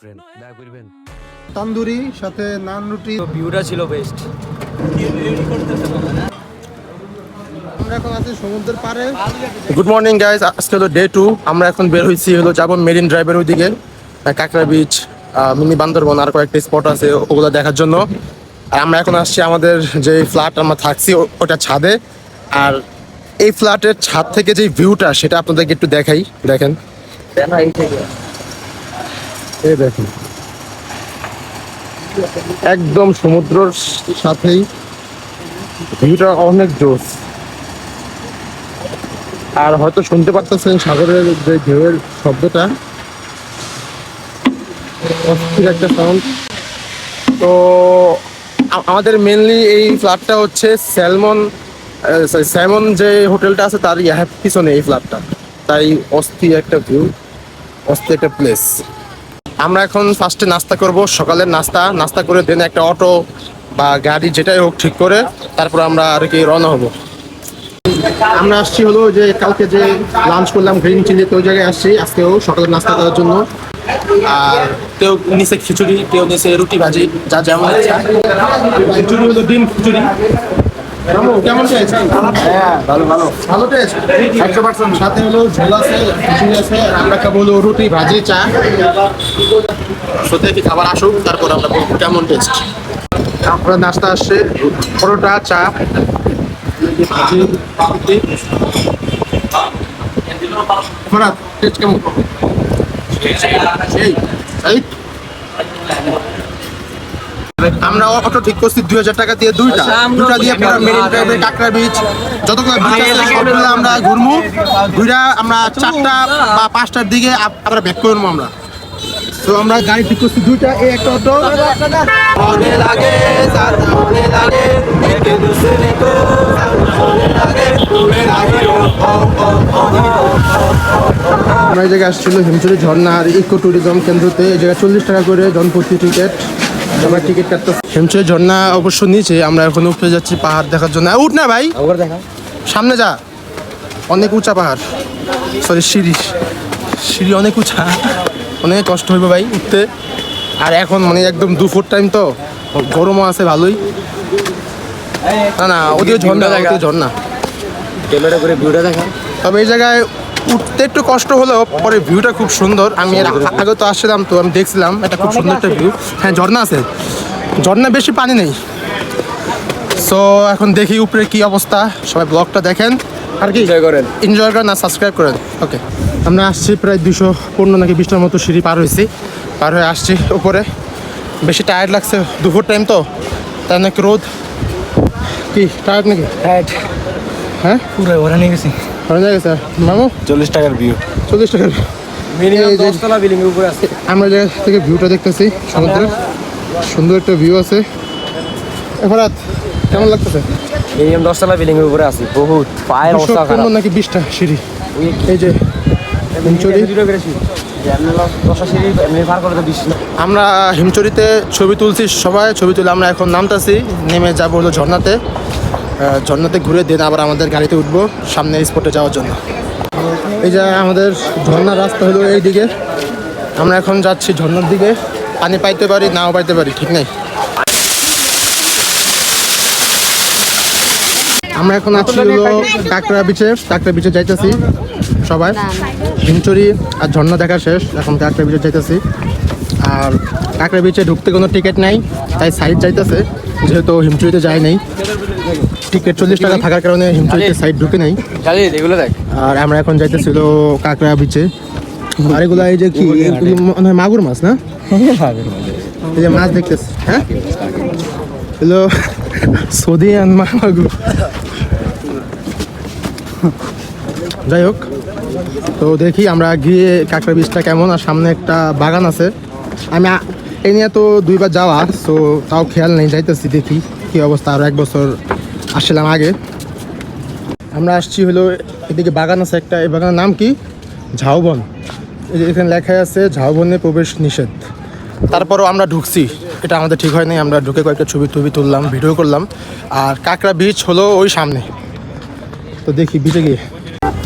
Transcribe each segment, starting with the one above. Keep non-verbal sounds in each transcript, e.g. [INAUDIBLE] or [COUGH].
Friend দেখা করবেন। তন্দুরি সাথে নান রুটি। ভিউটা ছিল বেস্ট আমরা এখন আছি সমুদ্রের পাড়ে। গুড মর্নিং গাইস আজকে হলো ডে টু আমরা এখন বের হয়েছি হলো যাব মেরিন ড্রাইভের ওইদিকে আহ, কাঁকড়া বিচ মিনি বান্দরবন আর কয়েকটা স্পট আছে ওগুলো দেখার জন্য। আর আমরা এখন আসছি আমাদের যে ফ্ল্যাট আমরা থাকছি ওটা ছাদে। আর এই ফ্ল্যাটের ছাদ থেকে যে ভিউটা সেটা আপনাদেরকে একটু দেখাই। দেখেন। এই দেখেন। একদম সমুদ্রর সাথেই। ভিউটা অনেক জোস আর হয়তো শুনতে পারতেছেন সাগরের যে ঢেউয়ের শব্দটা। অস্থির একটা সাউন্ড তো আমাদের মেনলি এই ফ্ল্যাটটা হচ্ছে স্যালমন স্যামন যে হোটেলটা আছে তার পিছনে এই ফ্ল্যাটটা তাই অস্থির একটা ভিউ অস্থির একটা প্লেস আমরা এখন ফার্স্টে নাস্তা করব। সকালের নাস্তা নাস্তা করে দেন একটা অটো বা গাড়ি যেটাই হোক ঠিক করে তারপর আমরা আর কি রওনা হব। আমরা আসছি হলো যে কালকে যে লাঞ্চ করলাম গ্রিন চিলি তো ওই জায়গায় আসছি। আজকেও সকালের নাস্তা করার জন্য। আর কেউ নিচে খিচুড়ি কেউ নিচে রুটি ভাজি, যা যেমন। খিচুড়ি হলো ডিম খিচুড়ি। কেমন টেস্ট ভালো ভালো। ভালো টেস্ট একশো পার্সেন্ট সাথে হলো ঝোল আছে খিচুড়ি আছে আর আমরা খাব হলো রুটি ভাজি চা। সত্যি কি খাবার আসুক তারপর আমরা বলব কেমন টেস্ট আমরা নাস্তা আসছে পরোটা চা ভাজি রুটি। টেস্ট কেমন? সেই আমরা অটো ঠিক করছি দুই হাজার টাকা দিয়ে দুইটা। দুটা দিয়ে পুরো মেরিন ড্রাইভের কাঁকড়া বিচ যতগুলো বিচ আছে সবগুলো আমরা ঘুরবো ঘুরা আমরা চারটা বা পাঁচটার দিকে আমরা ব্যাক করব আমরা। তো আমরা গাড়ি ঠিক করছি দুইটা এই একটা অটো। মনে লাগে মনে লাগে আমরা এই জায়গায় আসছিল হিমচুরি ঝর্ণা আর ইকো ট্যুরিজম কেন্দ্রতে। এই জায়গায় চল্লিশ টাকা করে জনপ্রতি টিকিট। আমরা টিকিট কাটতে হিমচুরি ঝর্ণা অবশ্য নিচে আমরা এখন উপরে যাচ্ছি পাহাড় দেখার জন্য। উঠ না ভাই। সামনে যা। অনেক উঁচা পাহাড়। সরি সিঁড়ি। সিঁড়ি অনেক উঁচা। অনেক কষ্ট হইবে ভাই উঠতে। আর এখন মানে একদম দু ফুট টাইম তো। গরমও আছে ভালোই। না না ওদিকে ঝর্ণা ওদিকে ঝর্ণা। ক্যামেরা করে ভিউটা দেখা। তবে এই জায়গায় উঠতে একটু কষ্ট হলেও পরে ভিউটা খুব সুন্দর। আমি এর আগে তো আসছিলাম তো আমি দেখছিলাম এটা খুব সুন্দর একটা ভিউ হ্যাঁ ঝর্ণা আছে। ঝর্ণা বেশি পানি নেই। সো এখন দেখি উপরে কি অবস্থা। সবাই ব্লগটা দেখেন। আর কি? এনজয় করেন। এনজয় করেন আর সাবস্ক্রাইব করেন। ওকে আমরা আসছি প্রায় দুশো পনেরো নাকি বিশটার মতো সিঁড়ি পার হয়েছি। পার হয়ে আসছি উপরে। বেশি টায়ার্ড লাগছে দুপুর টাইম তো। তার নাকি রোদ? কি টায়ার্ড নাকি? রাইট হ্যাঁ? পুরো ওরা নিয়ে গেছি। জায়গা মামু? চল্লিশ টাকার ভিউ চল্লিশ টাকার আমরা জায়গা থেকে ভিউটা দেখতেছি সমুদ্রের সুন্দর একটা ভিউ আছে। এফরাত কেমন লাগতেছে? দশতলা বিল্ডিং এর উপরে আছে। বহুত পায়ের দুশো অবস্থা খারাপ। নাকি বিশটা সিঁড়ি? এই যে আমরা হিমচুরিতে ছবি তুলছি সবাই। ছবি তুলে আমরা এখন নামতাছি নেমে যাব হলো ঝর্ণাতে। ঝর্ণাতে ঘুরে দিন আবার আমাদের গাড়িতে উঠবো সামনে স্পটে যাওয়ার জন্য। এই যে আমাদের ঝর্ণার রাস্তা হলো এই দিকে আমরা এখন যাচ্ছি ঝর্ণার দিকে। পানি পাইতে পারি, নাও পাইতে পারি, ঠিক নেই? আমরা এখন আছি হলো কাঁকড়া বিচে কাঁকড়া বিচে যাইতেছি সবাই। হিমচুরি আর ঝর্ণা দেখা শেষ, এখন কাঁকড়া বিচে যাইতেছি। আর কাঁকড়া বিচে ঢুকতে কোনো টিকিট নাই তাই সাইড যাইতেছে যেহেতু হিমচুরিতে যায় নাই। টিকিট চল্লিশ টাকা থাকার কারণে হিমচুরিতে সাইড ঢুকে নাই। এগুলো আর আমরা এখন যাইতেছিল কাঁকড়া বিচে। আর এগুলো এই যে কি এগুলো মনে হয় মাগুর মাছ না? এই যে মাছ দেখতেছি হ্যাঁ? হলো সৌদি আর মাগুর। যাই হোক তো দেখি আমরা গিয়ে কাঁকড়া বীজটা কেমন আর সামনে একটা বাগান আছে। আমি এই নিয়ে তো দুইবার যাওয়া তো তাও খেয়াল নেই, যাইতেছি দেখি কি অবস্থা। আরও এক বছর আসছিলাম আগে। আমরা আসছি হলো এদিকে বাগান আছে একটা, এই বাগানের নাম কি? ঝাউবন। এখানে লেখা আছে, ঝাউবনে প্রবেশ নিষেধ। তারপরও আমরা ঢুকছি। এটা আমাদের ঠিক হয়নি, আমরা ঢুকে কয়েকটা ছবি টবি তুললাম, ভিডিও করলাম। আর কাঁকড়া বিচ হলো ওই সামনে। তো দেখি বিচে গিয়ে।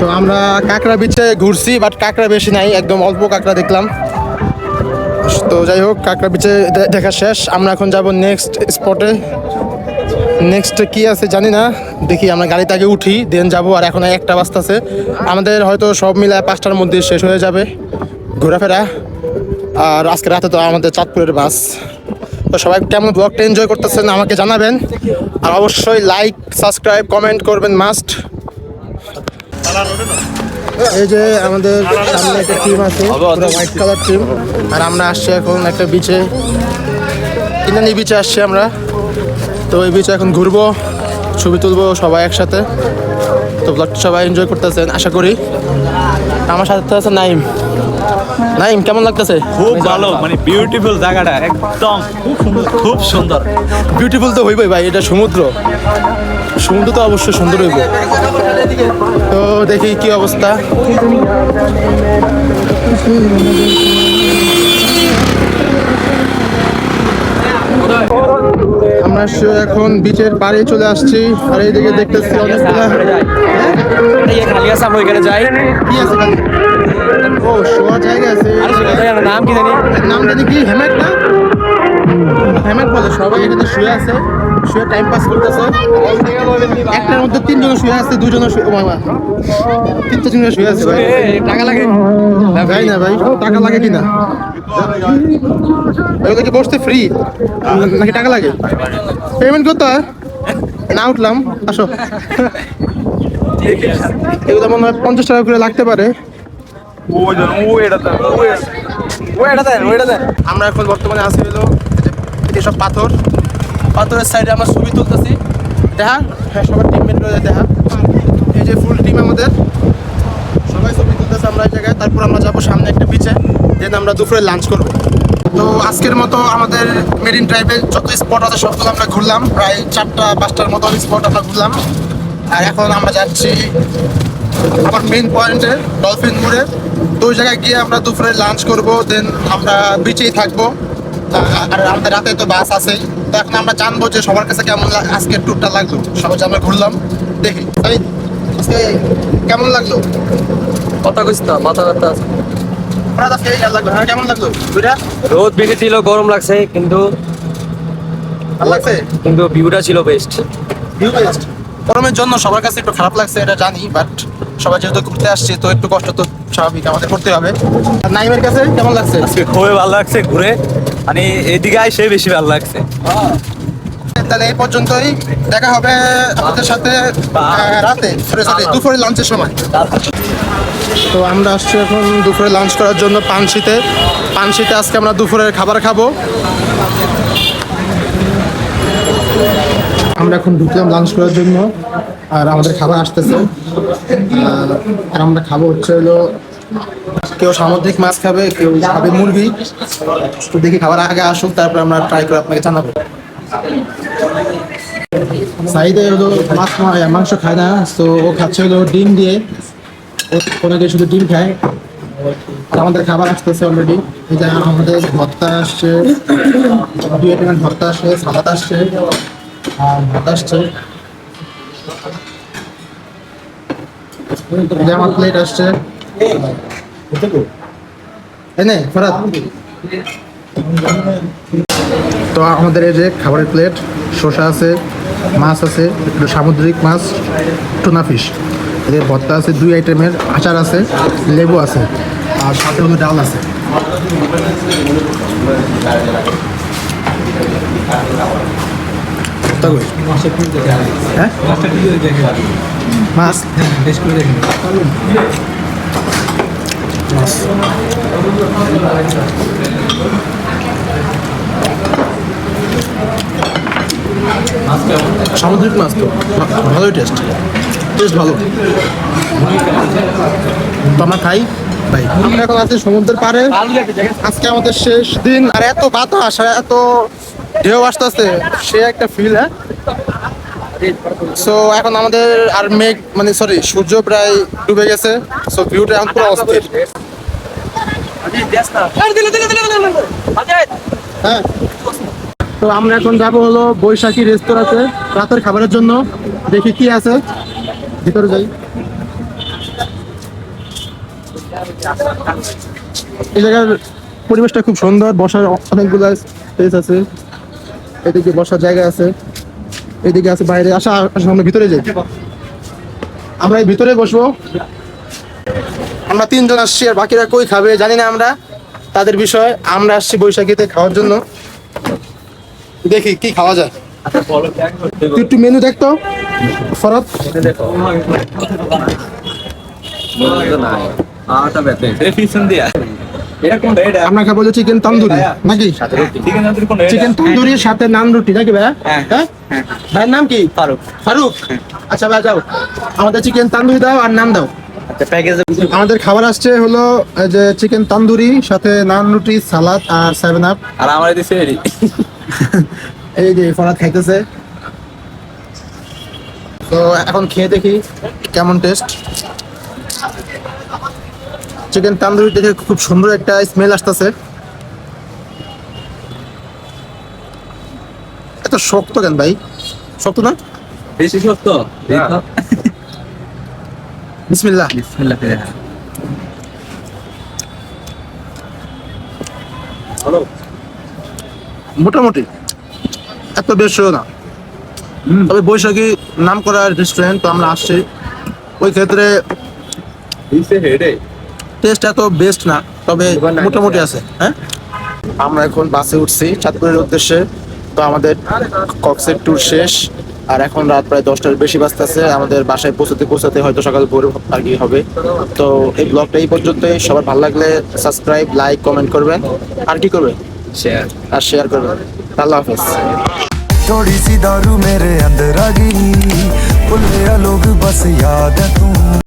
তো আমরা কাঁকড়া বিচে ঘুরছি বাট কাঁকড়া বেশি নাই, একদম অল্প কাঁকড়া দেখলাম। তো যাই হোক, কাঁকড়া বিচে দেখা শেষ। আমরা এখন যাব নেক্সট স্পটে নেক্সট কি আছে জানি না। দেখি আমরা গাড়িতে আগে উঠি দেন যাব। আর এখন একটা বাজতেছে। আমাদের হয়তো সব মিলায় পাঁচটার মধ্যে শেষ হয়ে যাবে ঘোরাফেরা। আর আজকে রাতে তো আমাদের চাঁদপুরের বাস। তো সবাই কেমন ব্লগটা এনজয় করতেছেন আমাকে জানাবেন। আর অবশ্যই লাইক সাবস্ক্রাইব কমেন্ট করবেন মাস্ট এই যে আমাদের সামনে একটা টিম আছে হোয়াইট কালার টিম আর আমরা আসছি এখন একটা বিচে ইনানি বিচে আসছি আমরা। তো এই বিচে এখন ঘুরবো, ছবি তুলবো সবাই একসাথে। তো ব্লগটা সবাই এনজয় করতেছেন, আশা করি। আমার সাথে আছে নাইম। নাইম কেমন লাগতেছে? খুব ভালো মানে বিউটিফুল জায়গাটা একদম খুব সুন্দর খুব সুন্দর। বিউটিফুল তো হইবই ভাই এটা সমুদ্র। সমুদ্র তো অবশ্যই সুন্দর হইব। তো দেখি কি অবস্থা। আমরা এখন বিচের পাড়ে চলে আসছি। আর এইদিকে দেখতেছি অনেকগুলা খালি আছে আমরা ওইখানে যাই। কি আছে এখানে? ও শোয়া জায়গা আছে। আরে জানি না, নাম কি জানি? নাম জানি কি? হেমেক না? হেমেক বলে সবাই এখানে শুয়ে আছে শুয়ে টাইম পাস করতেছে। একটার মধ্যে তিনজন শুয়ে আছে দুজন শুয়ে ও বাবা। তিনটা জন শুয়ে আছে ভাই। টাকা লাগে? ভাই না ভাই। টাকা লাগে কিনা এগুলো কি বসতে ফ্রি নাকি টাকা লাগে? পেমেন্ট করতে হয়? না উঠলাম। আসো। এগুলো মনে হয় পঞ্চাশ টাকা করে লাগতে পারে। ওইটা দেন ওইটা দেন আমরা এখন বর্তমানে আছি হলো এই সব পাথর। পাথরের সাইডে আমরা ছবি তুলতেছি। দেখা হ্যাঁ সবার টিমমেট রয়েছে দেখা। এই যে ফুল টিম আমাদের। সবাই ছবি তুলতেছে আমরা এই জায়গায়। তারপর আমরা যাব সামনে একটা বিচে দেন আমরা দুপুরে লাঞ্চ করব। তো আজকের মতো আমাদের মেরিন ড্রাইভে যত স্পট আছে সবগুলো আমরা ঘুরলাম। প্রায় চারটা পাঁচটার মতো স্পট আমরা ঘুরলাম। আর এখন আমরা যাচ্ছি আমার মেইন পয়েন্টে ডলফিন মোড়ে। তো ওই জায়গায় গিয়ে আমরা দুপুরে লাঞ্চ করব দেন আমরা বিচেই থাকব। আর আমাদের রাতে তো বাস আছে। তো এখন আমরা জানব যে সবার কাছে কেমন আজকের ট্যুরটা লাগল। সবাই যে আমরা ঘুরলাম দেখি। তাই আজকে কেমন লাগল? কথা কইছ না মাথা ব্যথা আছে। আজকে কেমন লাগল কেমন লাগল? দুইটা রোদ বেশি ছিল গরম লাগছে কিন্তু ভালো লাগছে? কিন্তু ভিউটা ছিল বেস্ট ভিউ বেস্ট গরমের জন্য সবার কাছে একটু খারাপ লাগছে এটা জানি বাট সবাই যেহেতু ঘুরতে আসছে তো একটু কষ্ট তো স্বাভাবিক আমাদের করতে হবে। নাইমের কাছে কেমন লাগছে? আজকে খুবই ভালো লাগছে ঘুরে। মানে এদিকে সে বেশি ভালো লাগছে। তাহলে এই পর্যন্তই। দেখা হবে আমাদের সাথে রাতে। সরি সরি দুপুরে লাঞ্চের সময়। তো আমরা আসছি এখন দুপুরে লাঞ্চ করার জন্য পানশিতে। পানশিতে আজকে আমরা দুপুরের খাবার খাব। আমরা এখন ঢুকলাম লাঞ্চ করার জন্য আর আমাদের খাবার আসতেছে। আর আমরা খাব হচ্ছে হলো কেউ সামুদ্রিক মাছ খাবে, কেউ খাবে মুরগি। তো দেখি খাবার আগে আসুক, তারপর আমরা ট্রাই করে আপনাকে জানাব। সাইডে হলো মাছ মাংস খায় না, তো ও খাচ্ছে হলো ডিম দিয়ে। ওনাকে শুধু ডিম খায়। আমাদের খাবার আসতেছে অলরেডি এই যে আমাদের ভর্তা আসছে, দুই ভর্তা আসছে, সালাদ আসছে, আর ভাত আসছে। আমার প্লেট আসছে। তো আমাদের এই যে খাবারের প্লেট শসা আছে মাছ আছে একটু সামুদ্রিক মাছ টুনা ফিশ এদের ভর্তা আছে দুই আইটেমের আচার আছে লেবু আছে আর সাথে হলো ডাল আছে। ভর্তা কই? হ্যাঁ? মাছ। সামুদ্রিক মাছ তো। ভালোই টেস্ট টেস্ট ভালো। তো আমরা খাই, ভাই। আমরা এখন আছি সমুদ্রের পাড়ে। আজকে আমাদের শেষ দিন। আর এত বাতাস, আর এত ঢেউ আসতেছে। সে একটা ফিল হ্যাঁ? সো এখন আমাদের আর মেঘ মানে সরি সূর্য প্রায় ডুবে গেছে। সো ভিউটা এখন পুরো অস্থির। হ্যাঁ। তো আমরা এখন যাব হলো বৈশাখী রেস্তোরাঁতে রাতের খাবারের জন্য। দেখি কি আছে। ভিতরে যাই। এই জায়গার পরিবেশটা খুব সুন্দর। বসার অনেকগুলো স্পেস আছে। এদিকে বসার জায়গা আছে। এদিকে আছে বাইরে আসা আমরা ভিতরে যাই। আমরা এই ভিতরে বসবো। আমরা তিনজন আসছি আর বাকিরা কই খাবে জানি না আমরা। তাদের বিষয় আমরা আসছি বৈশাখীতে খাওয়ার জন্য। দেখি কি খাওয়া যায়। তুই একটু মেনু দেখতো ফরাত এটা কোনটা এটা আমরা খাব যে চিকেন তন্দুরি নাকি? চিকেন তন্দুরি কোনটা চিকেন তন্দুরির সাথে নান রুটি নাকি ভাই হ্যাঁ। হ্যাঁ? ভাইয়ের নাম কি? ফারুক। ফারুক? আচ্ছা ভাই যাও। আমাদের চিকেন তান্দুরি দাও আর নাম দাও। আচ্ছা আমাদের খাবার আসছে হলো যে চিকেন তান্দুরি সাথে নান রুটি সালাদ আর সেভেন আপ আর আমার দিছে [LAUGHS] এই যে ফরাদ খাইতেছে। তো এখন খেয়ে দেখি কেমন টেস্ট চিকেন তান্দুরি দেখে খুব সুন্দর একটা স্মেল আসতেছে। এত শক্ত কেন ভাই? শক্ত না? বেশি সত্য বিসমিল্লাহ। বিসমিল্লাহ মোটামুটি। এত বেশিও না। তবে বৈশাখী নাম করা রেস্টুরেন্ট তো আমরা আসছি। ওই ক্ষেত্রে টেস্ট এত বেস্ট না তবে মোটামুটি আছে হ্যাঁ আমরা এখন বাসে উঠছি চাঁদপুরের উদ্দেশ্যে তো আমাদের কক্সের ট্যুর শেষ আর এখন রাত প্রায় দশটার বেশি বাজতেছে আমাদের বাসায় পৌঁছাতে পৌঁছাতে হয়তো সকাল ভোর আর কি হবে তো এই ব্লগটা এই পর্যন্তই সবার ভালো লাগলে সাবস্ক্রাইব লাইক কমেন্ট করবেন আর কি করবেন শেয়ার আর শেয়ার করবেন আল্লাহ হাফেজ थोड़ी सी दारू मेरे अंदर आ गई भुलिया लोग बस याद है तू